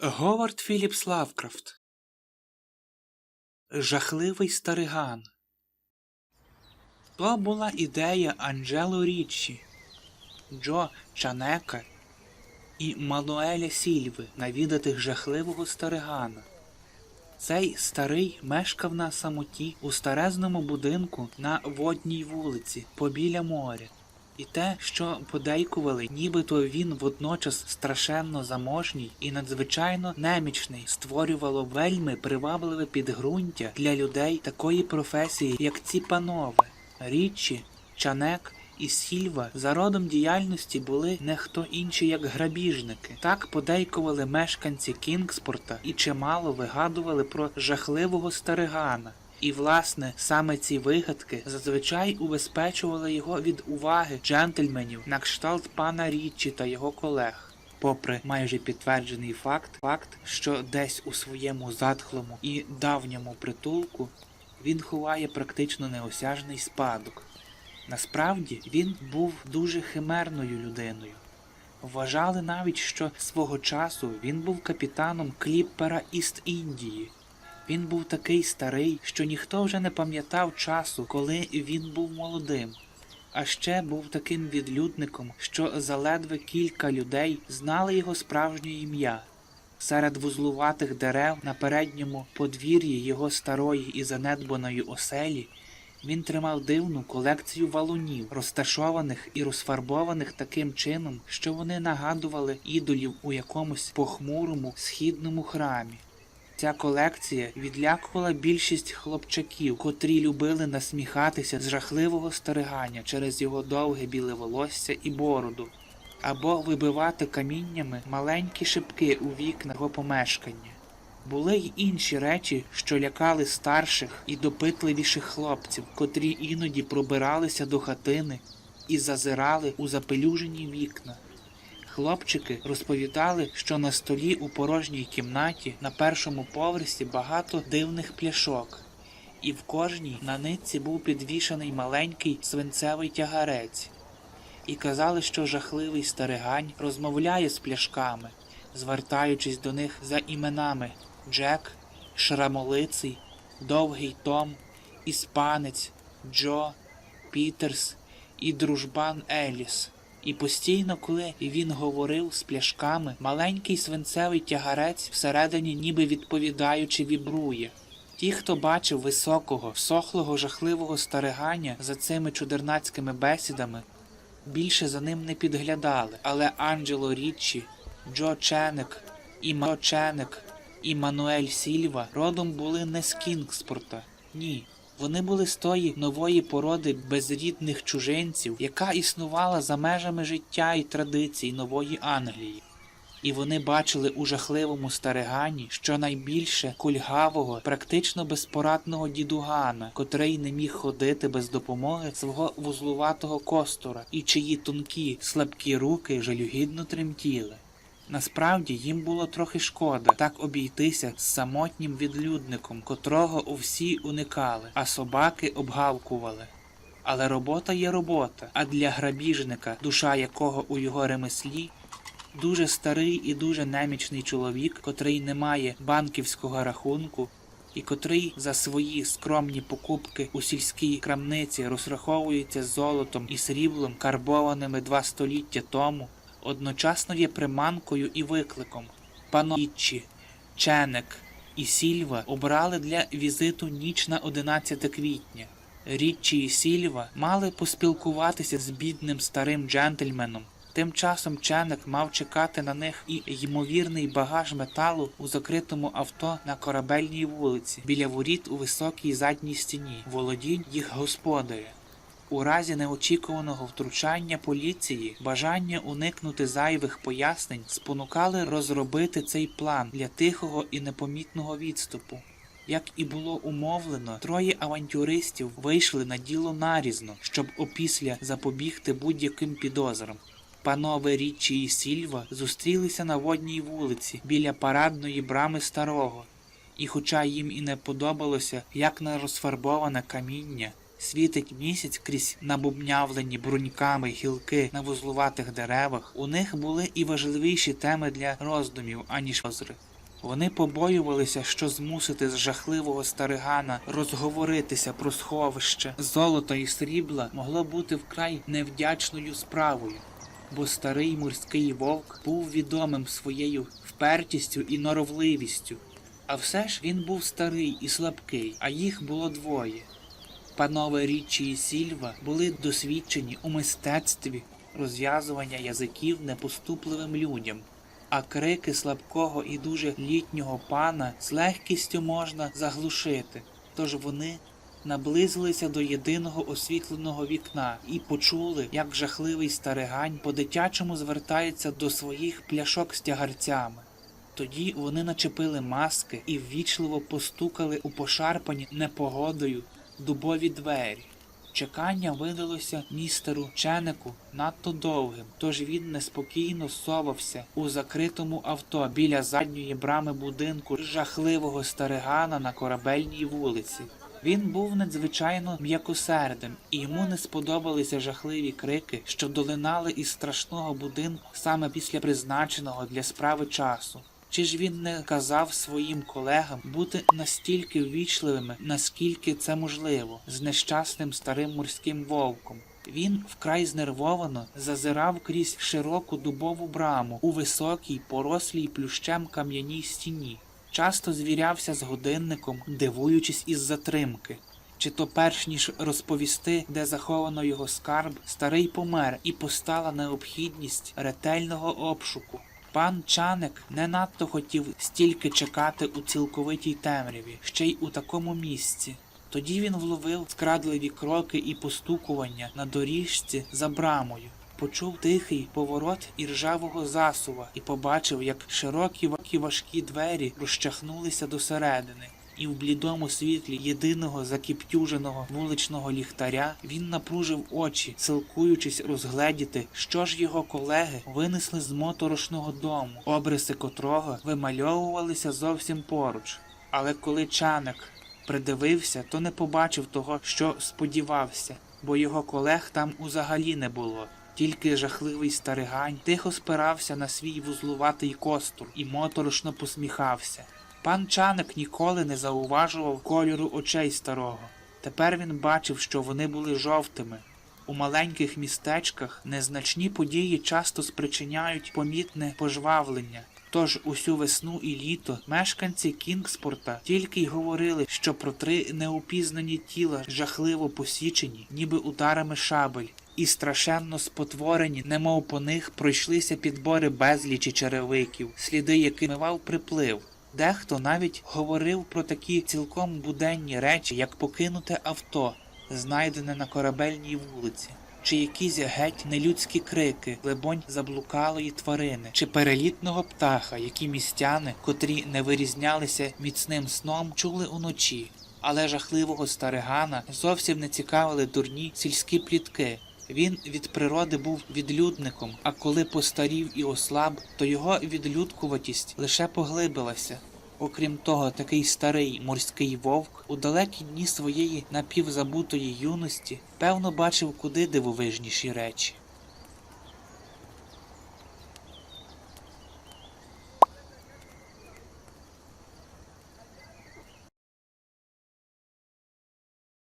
Говард Філіпс Лавкрафт Жахливий стариган То була ідея Анджело Річчі, Джо Чанека і Мануеля Сільви навідати жахливого старигана. Цей старий мешкав на самоті у старезному будинку на водній вулиці побіля моря. І те, що подейкували, нібито він водночас страшенно заможній і надзвичайно немічний, створювало вельми привабливе підґрунтя для людей такої професії, як ці панове. Річі, Чанек і Сільва за родом діяльності були не хто інші, як грабіжники. Так подейкували мешканці Кінгспорта і чимало вигадували про жахливого старигана. І, власне, саме ці вигадки зазвичай убезпечували його від уваги джентльменів на кшталт пана Річчі та його колег. Попри майже підтверджений факт, факт, що десь у своєму затхлому і давньому притулку він ховає практично неосяжний спадок. Насправді він був дуже химерною людиною. Вважали навіть, що свого часу він був капітаном кліппера Іст-Індії. Він був такий старий, що ніхто вже не пам'ятав часу, коли він був молодим. А ще був таким відлюдником, що заледве кілька людей знали його справжнє ім'я. Серед вузлуватих дерев на передньому подвір'ї його старої і занедбаної оселі він тримав дивну колекцію валунів, розташованих і розфарбованих таким чином, що вони нагадували ідолів у якомусь похмурому східному храмі. Ця колекція відлякувала більшість хлопчаків, котрі любили насміхатися з жахливого старигання через його довге біле волосся і бороду, або вибивати каміннями маленькі шибки у вікна його помешкання. Були й інші речі, що лякали старших і допитливіших хлопців, котрі іноді пробиралися до хатини і зазирали у запелюжені вікна. Хлопчики розповідали, що на столі у порожній кімнаті на першому поверсі багато дивних пляшок, і в кожній на нитці був підвішаний маленький свинцевий тягарець. І казали, що жахливий старигань розмовляє з пляшками, звертаючись до них за іменами Джек, Шрамолиций, Довгий Том, Іспанець, Джо, Пітерс і дружбан Еліс. І постійно, коли він говорив з пляшками, маленький свинцевий тягарець всередині, ніби відповідаючи, вібрує. Ті, хто бачив високого, всохлого, жахливого старигання за цими чудернацькими бесідами, більше за ним не підглядали, але Анджело Річчі, Джо Ченек, і Ма Ченек, і Мануель Сільва родом були не з Кінгспорта. Ні. Вони були з тої нової породи безрідних чужинців, яка існувала за межами життя і традицій нової Англії. І вони бачили у жахливому старигані щонайбільше кульгавого, практично безпорадного дідугана, котрий не міг ходити без допомоги свого вузлуватого костора, і чиї тонкі, слабкі руки жалюгідно тремтіли. Насправді їм було трохи шкода так обійтися з самотнім відлюдником, котрого всі уникали, а собаки обгавкували. Але робота є робота, а для грабіжника, душа якого у його ремеслі, дуже старий і дуже немічний чоловік, котрий не має банківського рахунку, і котрий за свої скромні покупки у сільській крамниці розраховується золотом і сріблом, карбованими два століття тому одночасно є приманкою і викликом. Паніччі, Ченек і Сільва обрали для візиту ніч на 11 квітня. Річчі і Сільва мали поспілкуватися з бідним старим джентльменом. Тим часом Ченек мав чекати на них і ймовірний багаж металу у закритому авто на корабельній вулиці біля воріт у високій задній стіні, володінь їх господаря. У разі неочікуваного втручання поліції бажання уникнути зайвих пояснень спонукали розробити цей план для тихого і непомітного відступу. Як і було умовлено, троє авантюристів вийшли на діло нарізно, щоб опісля запобігти будь-яким підозрам. Панове Річчі і Сільва зустрілися на водній вулиці біля парадної брами старого, і, хоча їм і не подобалося, як на розфарбоване каміння, світить місяць крізь набубнявлені бруньками гілки на вузлуватих деревах, у них були і важливіші теми для роздумів, аніж озри. Вони побоювалися, що змусити з жахливого старигана розговоритися про сховище золота і срібла могло бути вкрай невдячною справою, бо старий морський вовк був відомим своєю впертістю і норовливістю. А все ж він був старий і слабкий, а їх було двоє. Панове Річі і Сільва були досвідчені у мистецтві розв'язування язиків непоступливим людям, а крики слабкого і дуже літнього пана з легкістю можна заглушити. Тож вони наблизилися до єдиного освітленого вікна і почули, як жахливий старигань по-дитячому звертається до своїх пляшок з тягарцями. Тоді вони начепили маски і ввічливо постукали у пошарпані непогодою дубові двері. Чекання видалося містеру Ченику надто довгим, тож він неспокійно совався у закритому авто біля задньої брами будинку жахливого старигана на корабельній вулиці. Він був надзвичайно м'якосердим, і йому не сподобалися жахливі крики, що долинали із страшного будинку саме після призначеного для справи часу. Чи ж він не казав своїм колегам бути настільки ввічливими, наскільки це можливо, з нещасним старим морським вовком? Він вкрай знервовано зазирав крізь широку дубову браму у високій, порослій плющем кам'яній стіні. Часто звірявся з годинником, дивуючись із затримки. Чи то перш ніж розповісти, де заховано його скарб, старий помер і постала необхідність ретельного обшуку. Пан Чаник не надто хотів стільки чекати у цілковитій темряві, ще й у такому місці. Тоді він вловив скрадливі кроки і постукування на доріжці за брамою, почув тихий поворот іржавого засува і побачив, як широкі важкі двері розчахнулися досередини. І в блідому світлі єдиного закіптюженого вуличного ліхтаря він напружив очі, силкуючись розгледіти, що ж його колеги винесли з моторошного дому, обриси котрого вимальовувалися зовсім поруч. Але коли чаник придивився, то не побачив того, що сподівався, бо його колег там узагалі не було. Тільки жахливий старигань тихо спирався на свій вузлуватий костур і моторошно посміхався. Пан Чаник ніколи не зауважував кольору очей старого. Тепер він бачив, що вони були жовтими. У маленьких містечках незначні події часто спричиняють помітне пожвавлення. Тож усю весну і літо мешканці Кінгспорта тільки й говорили, що про три неупізнані тіла жахливо посічені, ніби ударами шабель, і страшенно спотворені, немов по них пройшлися підбори безлічі черевиків, сліди яких мивав приплив. Дехто навіть говорив про такі цілком буденні речі, як покинуте авто, знайдене на корабельній вулиці, чи якісь геть нелюдські крики, либонь заблукалої тварини, чи перелітного птаха, які містяни, котрі не вирізнялися міцним сном, чули уночі. Але жахливого старигана зовсім не цікавили дурні сільські плітки. Він від природи був відлюдником, а коли постарів і ослаб, то його відлюдкуватість лише поглибилася. Окрім того, такий старий морський вовк у далекі дні своєї напівзабутої юності певно бачив куди дивовижніші речі.